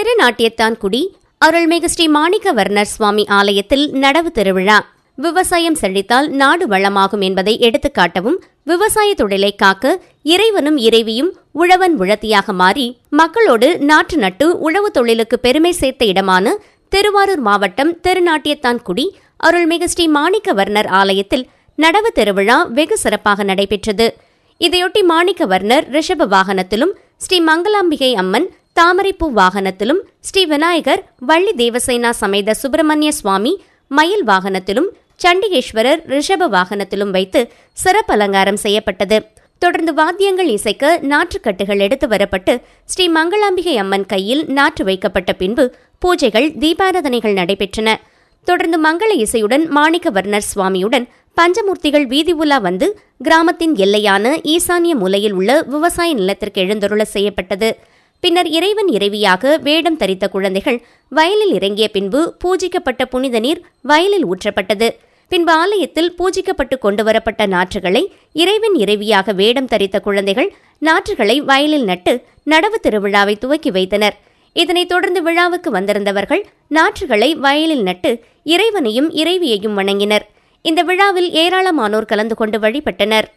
திருநாட்டியத்தான்குடி அருள்மிகு ஸ்ரீ மாணிக்கவர்ணர் சுவாமி ஆலயத்தில் நடவு திருவிழா. விவசாயம் செழித்தால் நாடு வளமாகும் என்பதை எடுத்துக்காட்டவும் விவசாய தொழிலை காக்க இறைவனும் இறைவியும் உழவன் உழத்தியாக மாறி மக்களோடு நாற்று நட்டு உழவு தொழிலுக்கு பெருமை சேர்த்த இடமான திருவாரூர் மாவட்டம் திருநாட்டியத்தான்குடி அருள்மிகு ஸ்ரீ மாணிக்கவர்ணர் ஆலயத்தில் நடவு திருவிழா வெகு சிறப்பாக நடைபெற்றது. இதையொட்டி மாணிக்கவர்ணர் ரிஷப வாகனத்திலும் ஸ்ரீ மங்களாம்பிகை அம்மன் தாமரைப்பூ வாகனத்திலும் ஸ்ரீ விநாயகர் வள்ளி தேவசேனா சமேத சுப்பிரமணிய சுவாமி மயில் வாகனத்திலும் சண்டிகேஸ்வரர் ரிஷப வாகனத்திலும் வைத்து சிறப்பு அலங்காரம் செய்யப்பட்டது. தொடர்ந்து வாத்தியங்கள் இசைக்க நாற்றுக்கட்டுகள் எடுத்து வரப்பட்டு ஸ்ரீ மங்களாம்பிகை அம்மன் கையில் நாற்று வைக்கப்பட்ட பின்பு பூஜைகள் தீபாராதனைகள் நடைபெற்றன. தொடர்ந்து மங்கள இசையுடன் மாணிக்கவர்ணர் சுவாமியுடன் பஞ்சமூர்த்திகள் வீதி உலா வந்து கிராமத்தின் எல்லையான ஈசானிய மூலையில் உள்ள விவசாய நிலத்திற்கு எழுந்தருள செய்யப்பட்டது. பின்னர் இறைவன் இறைவியாக வேடம் தரித்த குழந்தைகள் வயலில் இறங்கிய பின்பு பூஜிக்கப்பட்ட புனித நீர் வயலில் ஊற்றப்பட்டது. பின்பு ஆலயத்தில் பூஜிக்கப்பட்டு கொண்டு வரப்பட்ட நாற்றுகளை இறைவன் இறைவியாக வேடம் தரித்த குழந்தைகள் நாற்றுகளை வயலில் நட்டு நடவு திருவிழாவை துவக்கி வைத்தனர். இதனைத் தொடர்ந்து விழாவுக்கு வந்திருந்தவர்கள் நாற்றுகளை வயலில் நட்டு இறைவனையும் இறைவியையும் வணங்கினர். இந்த விழாவில் ஏராளமானோர் கலந்து கொண்டு வழிபட்டனர்.